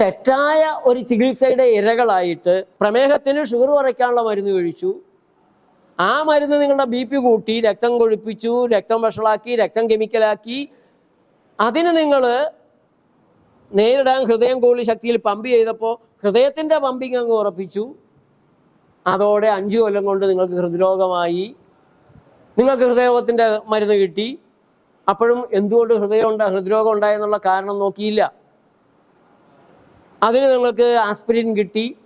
തെറ്റായ ഒരു ചികിത്സയുടെ ഇരകളായിട്ട് പ്രമേഹത്തിന് ഷുഗർ കുറയ്ക്കാനുള്ള മരുന്ന് കഴിച്ചു. ആ മരുന്ന് നിങ്ങളുടെ ബി പി കൂട്ടി രക്തം കൊഴുപ്പിച്ചു രക്തം വഷളാക്കി രക്തം കെമിക്കലാക്കി. അതിന് നിങ്ങൾ നേരിടാൻ ഹൃദയം കൂടുതൽ ശക്തിയിൽ പമ്പ് ചെയ്തപ്പോൾ ഹൃദയത്തിന്റെ പമ്പിങ് അങ്ങ് ഉറപ്പിച്ചു. അതോടെ അഞ്ച് കൊല്ലം കൊണ്ട് നിങ്ങൾക്ക് ഹൃദ്രോഗമായി. നിങ്ങൾക്ക് ഹൃദയത്തിന്റെ മരുന്ന് കിട്ടി. അപ്പോഴും എന്തുകൊണ്ട് ഹൃദയം ഉണ്ടാ ഹൃദ്രോഗം ഉണ്ടായെന്നുള്ള കാരണം നോക്കിയില്ല. അതിന് നിങ്ങൾക്ക് ആസ്പിരിൻ കിട്ടി.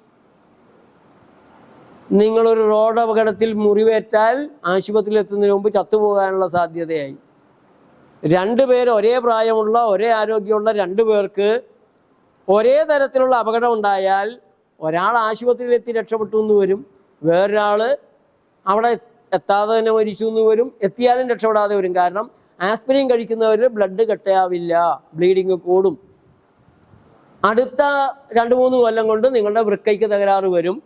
നിങ്ങളൊരു റോഡ് അപകടത്തിൽ മുറിവേറ്റാൽ ആശുപത്രിയിൽ എത്തുന്നതിന് മുമ്പ് ചത്തുപോകാനുള്ള സാധ്യതയായി. രണ്ടുപേർ ഒരേ പ്രായമുള്ള ഒരേ ആരോഗ്യമുള്ള രണ്ടു പേർക്ക് ഒരേ തരത്തിലുള്ള അപകടം ഉണ്ടായാൽ ഒരാൾ ആശുപത്രിയിലെത്തി രക്ഷപ്പെട്ടു എന്ന് വരും. വേറൊരാൾ അവിടെ എത്താതെ തന്നെ മരിച്ചു എന്ന് വരും. എത്തിയാലും രക്ഷപ്പെടാതെ വരും. കാരണം ആസ്പിരിൻ കഴിക്കുന്നവർ ബ്ലഡ് കട്ടയാവില്ല. ബ്ലീഡിങ് കൂടും. അടുത്ത രണ്ട് മൂന്ന് കൊല്ലം കൊണ്ട് നിങ്ങളുടെ വൃക്കയ്ക്ക് തകരാറ് വരും.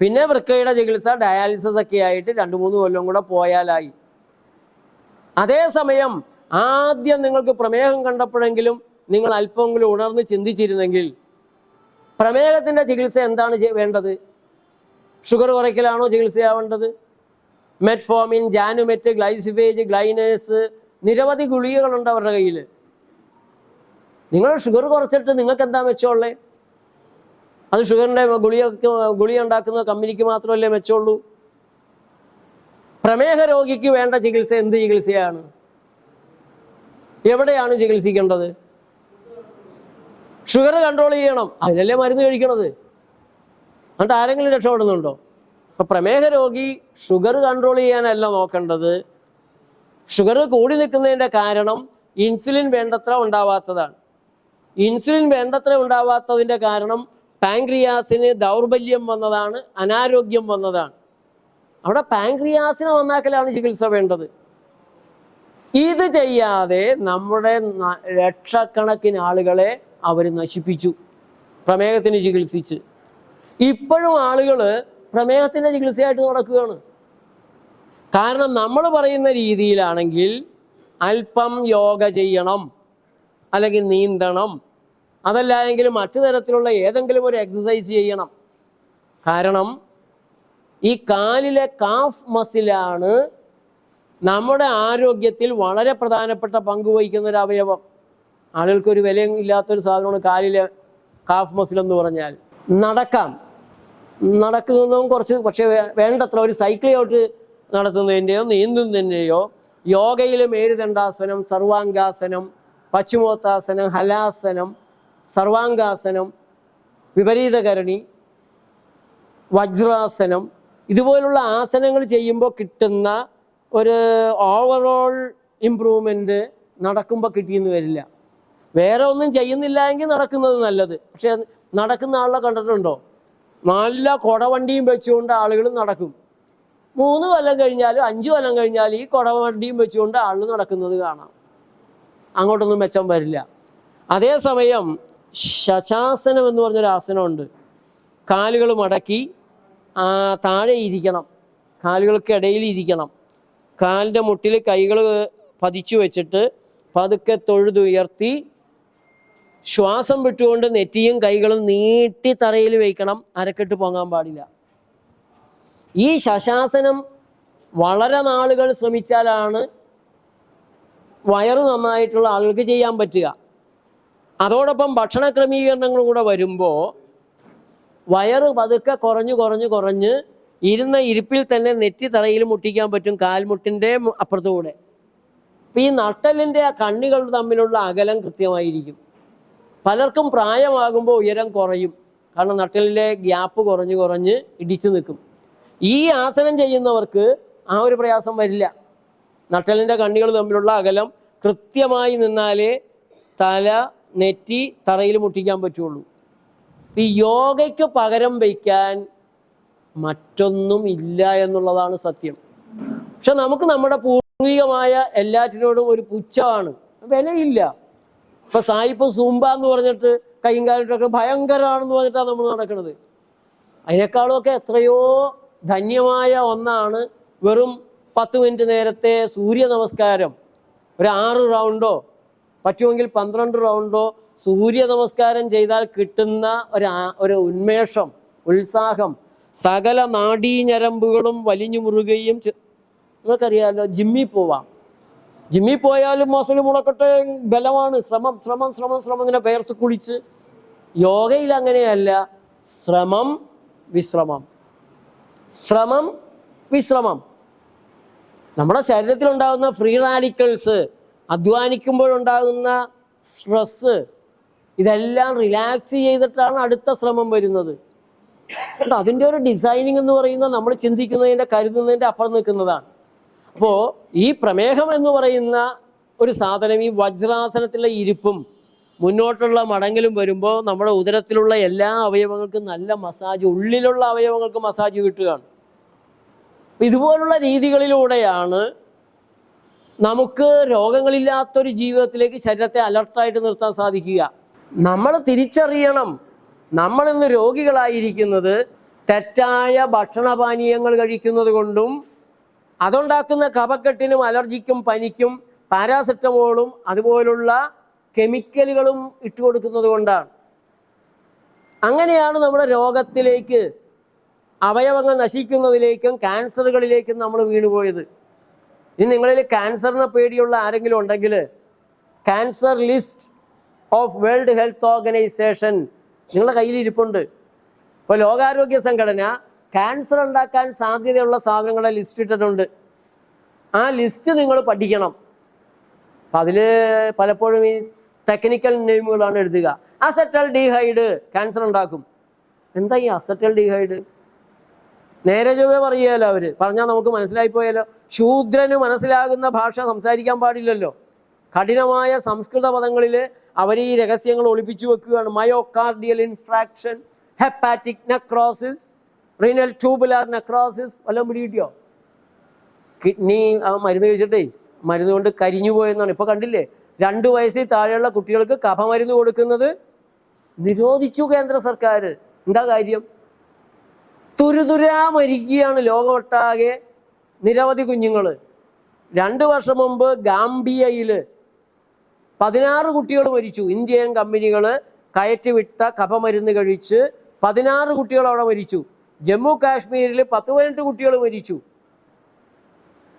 പിന്നെ വൃക്കയുടെ ചികിത്സ ഡയാലിസിസ് ഒക്കെ ആയിട്ട് രണ്ട് മൂന്ന് കൊല്ലം കൂടെ പോയാലായി. അതേസമയം ആദ്യം നിങ്ങൾക്ക് പ്രമേഹം കണ്ടപ്പോഴെങ്കിലും നിങ്ങൾ അല്പമെങ്കിലും ഉണർന്ന് ചിന്തിച്ചിരുന്നെങ്കിൽ പ്രമേഹത്തിന്റെ ചികിത്സ എന്താണ് വേണ്ടത്? ഷുഗർ കുറയ്ക്കലാണോ ചികിത്സയാവേണ്ടത്? മെറ്റ്ഫോമിൻ ജാനുമെറ്റ് ഗ്ലൈസിഫേജ് ഗ്ലൈനേഴ്സ് നിരവധി ഗുളികകളുണ്ട് അവരുടെ കയ്യിൽ നിങ്ങൾ ഷുഗർ കുറച്ചിട്ട് നിങ്ങൾക്ക് എന്താ മെച്ചമുള്ളേ? അത് ഷുഗറിന്റെ ഗുളിക ഗുളി ഉണ്ടാക്കുന്ന കമ്പനിക്ക് മാത്രമല്ലേ മെച്ചമുള്ളൂ? പ്രമേഹ രോഗിക്ക് വേണ്ട ചികിത്സ എന്ത് ചികിത്സയാണ്? എവിടെയാണ് ചികിത്സിക്കേണ്ടത്? ഷുഗർ കൺട്രോൾ ചെയ്യണം. അതിനല്ലേ മരുന്ന് കഴിക്കണത്? എന്നിട്ട് ആരെങ്കിലും രക്ഷപ്പെടുന്നുണ്ടോ? അപ്പൊ പ്രമേഹ രോഗി ഷുഗർ കൺട്രോൾ ചെയ്യാനല്ല നോക്കേണ്ടത്. ഷുഗർ കൂടി നിൽക്കുന്നതിന്റെ കാരണം ഇൻസുലിൻ വേണ്ടത്ര ഉണ്ടാവാത്തതാണ്. ഇൻസുലിൻ വേണ്ടത്ര ഉണ്ടാവാത്തതിന്റെ കാരണം പാങ്ക്രിയാസിന് ദൗർബല്യം വന്നതാണ് അനാരോഗ്യം വന്നതാണ്. അവിടെ പാങ്ക്രിയാസിനെ നന്നാക്കലാണ് ചികിത്സ വേണ്ടത്. ഇത് ചെയ്യാതെ നമ്മുടെ ലക്ഷക്കണക്കിന് ആളുകളെ അവർ നശിപ്പിച്ചു പ്രമേഹത്തിന് ചികിത്സിച്ച്. ഇപ്പോഴും ആളുകൾ പ്രമേഹത്തിന്റെ ചികിത്സയായിട്ട് നടക്കുകയാണ്. കാരണം നമ്മൾ പറയുന്ന രീതിയിലാണെങ്കിൽ അല്പം യോഗ ചെയ്യണം അല്ലെങ്കിൽ നീന്തണം അതല്ല എങ്കിൽ മറ്റു തരത്തിലുള്ള ഏതെങ്കിലും ഒരു എക്സസൈസ് ചെയ്യണം. കാരണം ഈ കാലിലെ കാഫ് മസിലാണ് നമ്മുടെ ആരോഗ്യത്തിൽ വളരെ പ്രധാനപ്പെട്ട പങ്ക് വഹിക്കുന്ന ഒരു അവയവം. ആളുകൾക്ക് ഒരു വിലയും ഇല്ലാത്തൊരു സാധനമാണ് കാലിലെ കാഫ് മസിൽ എന്ന് പറഞ്ഞാൽ. നടക്കാം. നടക്കുന്നതും കുറച്ച് പക്ഷേ വേണ്ടത്ര ഒരു സൈക്കിൾ ഔട്ട് നടത്തുന്നതിന്റെയോ നീന്തുന്നതിന്റെയോ യോഗയിലെ മേരുദണ്ഡാസനം സർവാംഗാസനം പശ്ചിമോത്താസനം ഹലാസനം സർവാംഗാസനം വിപരീതകരണി വജ്രാസനം ഇതുപോലുള്ള ആസനങ്ങൾ ചെയ്യുമ്പോൾ കിട്ടുന്ന ഒരു ഓവറോൾ ഇമ്പ്രൂവ്മെന്റ് നടക്കുമ്പോൾ കിട്ടിയെന്ന് വരില്ല. വേറെ ഒന്നും ചെയ്യുന്നില്ല എങ്കിൽ നടക്കുന്നത് നല്ലത്. പക്ഷെ നടക്കുന്ന ആളെ കണ്ടിട്ടുണ്ടോ? നല്ല കുടവണ്ടിയും വെച്ചുകൊണ്ട് ആളുകൾ നടക്കും. മൂന്ന് കൊല്ലം കഴിഞ്ഞാലും അഞ്ച് കൊല്ലം കഴിഞ്ഞാലും ഈ കുടവണ്ടിയും വെച്ചുകൊണ്ട് ആൾ നടക്കുന്നത് കാണാം. അങ്ങോട്ടൊന്നും മെച്ചം വരില്ല. അതേസമയം ശശാസനം എന്ന് പറഞ്ഞൊരു ആസനമുണ്ട്. കാലുകൾ മടക്കി താഴെ ഇരിക്കണം. കാലുകൾക്കിടയിൽ ഇരിക്കണം. കാലിന്റെ മുട്ടിൽ കൈകൾ പതിച്ചു വെച്ചിട്ട് പതുക്കെ തൊഴുതുയർത്തി ശ്വാസം വിട്ടുകൊണ്ട് നെറ്റിയും കൈകളും നീട്ടി തറയിൽ വയ്ക്കണം അരക്കെട്ട് പൊങ്ങാൻ പാടില്ല. ഈ ശശാസനം വളരെ നാളുകൾ ശ്രമിച്ചാലാണ് വയറ് നന്നായിട്ടുള്ള ആളുകൾക്ക് ചെയ്യാൻ പറ്റുക. അതോടൊപ്പം ഭക്ഷണ ക്രമീകരണങ്ങളും കൂടെ വരുമ്പോൾ വയറ് പതുക്കെ കുറഞ്ഞു കുറഞ്ഞു കുറഞ്ഞ് ഇരുന്ന ഇരിപ്പിൽ തന്നെ നെറ്റി തറയിൽ മുട്ടിക്കാൻ പറ്റും കാൽമുട്ടിന്റെ അപ്പുറത്തുകൂടെ. അപ്പം ഈ നട്ടലിന്റെ ആ കണ്ണികൾ തമ്മിലുള്ള അകലം കൃത്യമായിരിക്കും. പലർക്കും പ്രായമാകുമ്പോൾ ഉയരം കുറയും. കാരണം നട്ടലിലെ ഗ്യാപ്പ് കുറഞ്ഞു കുറഞ്ഞ് ഇടിച്ചു നിൽക്കും. ഈ ആസനം ചെയ്യുന്നവർക്ക് ആ ഒരു പ്രയാസം വരില്ല. നട്ടലിന്റെ കണ്ണികൾ തമ്മിലുള്ള അകലം കൃത്യമായി നിന്നാലേ തല നെറ്റി തറയിൽ മുട്ടിക്കാൻ പറ്റുള്ളൂ. ഈ യോഗയ്ക്ക് പകരം വയ്ക്കാൻ മറ്റൊന്നും ഇല്ല എന്നുള്ളതാണ് സത്യം. പക്ഷെ നമുക്ക് നമ്മുടെ പൂർവികമായ എല്ലാറ്റിനോടും ഒരു പുച്ഛമാണ്. വിലയില്ല. ഇപ്പൊ സായിപ്പ് സൂമ്പ എന്ന് പറഞ്ഞിട്ട് കൈയും കാലിട്ടൊക്കെ ഭയങ്കരമാണെന്ന് പറഞ്ഞിട്ടാണ് നമ്മൾ നടക്കുന്നത്. അതിനേക്കാളും ഒക്കെ എത്രയോ ധന്യമായ ഒന്നാണ് വെറും പത്ത് മിനിറ്റ് നേരത്തെ സൂര്യ നമസ്കാരം. ഒരു ആറ് റൗണ്ടോ പറ്റുമെങ്കിൽ പന്ത്രണ്ട് റൗണ്ടോ സൂര്യ നമസ്കാരം ചെയ്താൽ കിട്ടുന്ന ഒരു ഒരു ഉന്മേഷം ഉത്സാഹം സകല നാഡീഞരമ്പുകളും വലിഞ്ഞു മുറുകയും നിങ്ങൾക്കറിയാമല്ലോ ജിമ്മിൽ പോവാം. ജിമ്മിൽ പോയാലും മസിൽ മുളക്കട്ടെ ബലമാണ്. ശ്രമം ശ്രമം ശ്രമം ശ്രമം ഇങ്ങനെ പേർത്ത് കുളിച്ച്. യോഗയിൽ അങ്ങനെയല്ല ശ്രമം വിശ്രമം. ശ്രമം വിശ്രമം. നമ്മുടെ ശരീരത്തിലുണ്ടാകുന്ന ഫ്രീ റാഡിക്കൽസ് അധ്വാനിക്കുമ്പോഴുണ്ടാകുന്ന സ്ട്രെസ് ഇതെല്ലാം റിലാക്സ് ചെയ്തിട്ടാണ് അടുത്ത ശ്രമം വരുന്നത്. അതിന്റെ ഒരു ഡിസൈനിങ് എന്ന് പറയുന്നത് നമ്മൾ ചിന്തിക്കുന്നതിന്റെ കരുതുന്നതിന്റെ അപ്പുറം നിൽക്കുന്നതാണ്. അപ്പോൾ ഈ പ്രമേഹം എന്ന് പറയുന്ന ഒരു സാധനം ഈ വജ്രാസനത്തിലെ ഇരിപ്പും മുന്നോട്ടുള്ള മടങ്ങിലും വരുമ്പോൾ നമ്മുടെ ഉദരത്തിലുള്ള എല്ലാ അവയവങ്ങൾക്കും നല്ല മസാജ് ഉള്ളിലുള്ള അവയവങ്ങൾക്ക് മസാജ് കിട്ടുകയാണ്. ഇതുപോലുള്ള രീതികളിലൂടെയാണ് നമുക്ക് രോഗങ്ങളില്ലാത്തൊരു ജീവിതത്തിലേക്ക് ശരീരത്തെ അലർട്ടായിട്ട് നിർത്താൻ സാധിക്കുക. നമ്മൾ തിരിച്ചറിയണം. നമ്മൾ ഇന്ന് രോഗികളായിരിക്കുന്നത് തെറ്റായ ഭക്ഷണപാനീയങ്ങൾ കഴിക്കുന്നത് കൊണ്ടും അതുണ്ടാക്കുന്ന കഫക്കെട്ടിനും അലർജിക്കും പനിക്കും പാരാസെറ്റമോളും അതുപോലുള്ള കെമിക്കലുകളും ഇട്ടുകൊടുക്കുന്നത് കൊണ്ടാണ്. അങ്ങനെയാണ് നമ്മുടെ രോഗത്തിലേക്ക് അവയവങ്ങൾ നശിക്കുന്നതിലേക്കും ക്യാൻസറുകളിലേക്കും നമ്മൾ വീണുപോയത്. ഇനി നിങ്ങളിൽ ക്യാൻസറിനെ പേടിയുള്ള ആരെങ്കിലും ഉണ്ടെങ്കിൽ cancer list of world health organisation നിങ്ങളുടെ കയ്യിൽ ഇരിപ്പുണ്ട്. ഇപ്പോൾ ലോകാരോഗ്യ സംഘടന ക്യാൻസർ ഉണ്ടാക്കാൻ സാധ്യതയുള്ള സാധനങ്ങളെ ലിസ്റ്റ് ഇട്ടിട്ടുണ്ട്. ആ ലിസ്റ്റ് നിങ്ങൾ പഠിക്കണം. അപ്പം അതിൽ പലപ്പോഴും ഈ ടെക്നിക്കൽ നെയിമുകളാണ് എഴുതുക. അസറ്റൽ ഡിഹൈഡ് ക്യാൻസർ ഉണ്ടാക്കും. എന്താ ഈ അസറ്റൽ ഡീഹൈഡ് നേരെ ചൊവ്വേ പറയുകയല്ലോ അവർ. പറഞ്ഞാൽ നമുക്ക് മനസ്സിലായി പോയാലോ ശൂദ്രന് മനസ്സിലാകുന്ന ഭാഷ സംസാരിക്കാൻ പാടില്ലല്ലോ. കഠിനമായ സംസ്കൃത പദങ്ങളിൽ അവർ ഈ രഹസ്യങ്ങൾ ഒളിപ്പിച്ചു വെക്കുകയാണ്. Myocardial infarction hepatic necrosis renal tubular necrosis വല്ലതും പിടികിട്ടിയോ? കിഡ്നി ആ മരുന്ന് കഴിച്ചിട്ടേ മരുന്ന് കൊണ്ട് കരിഞ്ഞു പോയെന്നാണ്. ഇപ്പൊ കണ്ടില്ലേ? രണ്ട് വയസ്സിൽ താഴെയുള്ള കുട്ടികൾക്ക് കഫമരുന്ന് കൊടുക്കുന്നത് നിരോധിച്ചു കേന്ദ്ര സർക്കാർ എന്താ കാര്യം? തുരുതുരാ മരിക്കുകയാണ് ലോകമൊട്ടാകെ നിരവധി കുഞ്ഞുങ്ങൾ രണ്ട് വർഷം മുമ്പ് ഗാംബിയയിൽ പതിനാറ് കുട്ടികൾ മരിച്ചു. ഇന്ത്യൻ കമ്പനികൾ കയറ്റിവിട്ട കഫമരുന്ന് കഴിച്ച് പതിനാറ് കുട്ടികൾ അവിടെ മരിച്ചു. ജമ്മു കാശ്മീരിൽ പത്ത് പതിനെട്ട് കുട്ടികൾ മരിച്ചു.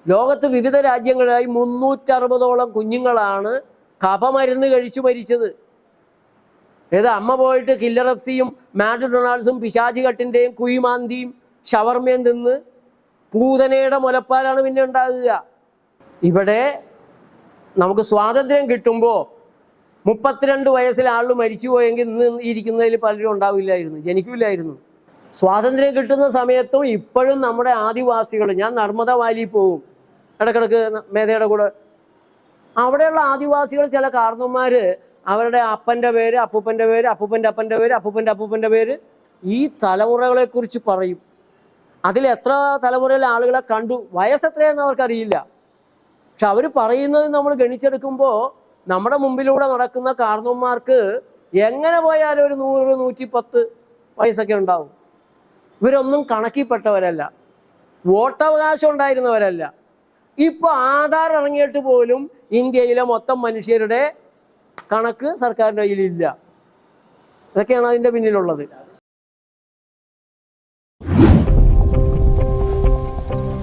ലോകത്ത് വിവിധ രാജ്യങ്ങളിലായി മുന്നൂറ്ററുപതോളം കുഞ്ഞുങ്ങളാണ് കഫമരുന്ന് കഴിച്ചു മരിച്ചത്. ഏത് അമ്മ പോയിട്ട് കില്ലർ എഫ് സിയും മാഡ് ഡൊണാൾഡ്സും പിശാചി കട്ടിന്റെയും കുയിമാന്തിയും ഷവർമയും തിന്ന് പൂതനയുടെ മുലപ്പാലാണ് പിന്നെ ഉണ്ടാകുക. ഇവിടെ നമുക്ക് സ്വാതന്ത്ര്യം കിട്ടുമ്പോൾ മുപ്പത്തിരണ്ട് വയസ്സിൽ ആൾ മരിച്ചു പോയെങ്കിൽ ഇന്ന് ഇരിക്കുന്നതിൽ പലരും ഉണ്ടാവില്ലായിരുന്നു ജനിക്കില്ലായിരുന്നു. സ്വാതന്ത്ര്യം കിട്ടുന്ന സമയത്തും ഇപ്പോഴും നമ്മുടെ ആദിവാസികൾ ഞാൻ നർമ്മദ വാലിയിൽ പോവും ഇടക്കിടക്ക് മേധയുടെ കൂടെ. അവിടെയുള്ള ആദിവാസികൾ ചില കാരണന്മാര് അവരുടെ അപ്പന്റെ പേര് അപ്പൂപ്പന്റെ പേര് അപ്പൂപ്പന്റെ അപ്പന്റെ പേര് അപ്പൂപ്പന്റെ അപ്പൂപ്പന്റെ പേര് ഈ തലമുറകളെ കുറിച്ച് പറയും. അതിൽ എത്ര തലമുറയിലെ ആളുകളെ കണ്ടു? വയസ്സ് എത്രയെന്ന് അവർക്കറിയില്ല. പക്ഷെ അവർ പറയുന്നത് നമ്മൾ ഗണിച്ചെടുക്കുമ്പോൾ നമ്മുടെ മുമ്പിലൂടെ നടക്കുന്ന കാരണന്മാർക്ക് എങ്ങനെ പോയാലും ഒരു നൂറ് നൂറ്റി പത്ത് വയസ്സൊക്കെ ഉണ്ടാവും. ഇവരൊന്നും കണക്കിൽപ്പെട്ടവരല്ല. വോട്ടവകാശം ഉണ്ടായിരുന്നവരല്ല. ഇപ്പോൾ ആധാർ ഇറങ്ങിയിട്ട് പോലും ഇന്ത്യയിലെ മൊത്തം മനുഷ്യരുടെ കണക്ക് സർക്കാരിന്റെ കയ്യിലില്ല. ഇതൊക്കെയാണ് അതിന്റെ പിന്നിലുള്ളത്.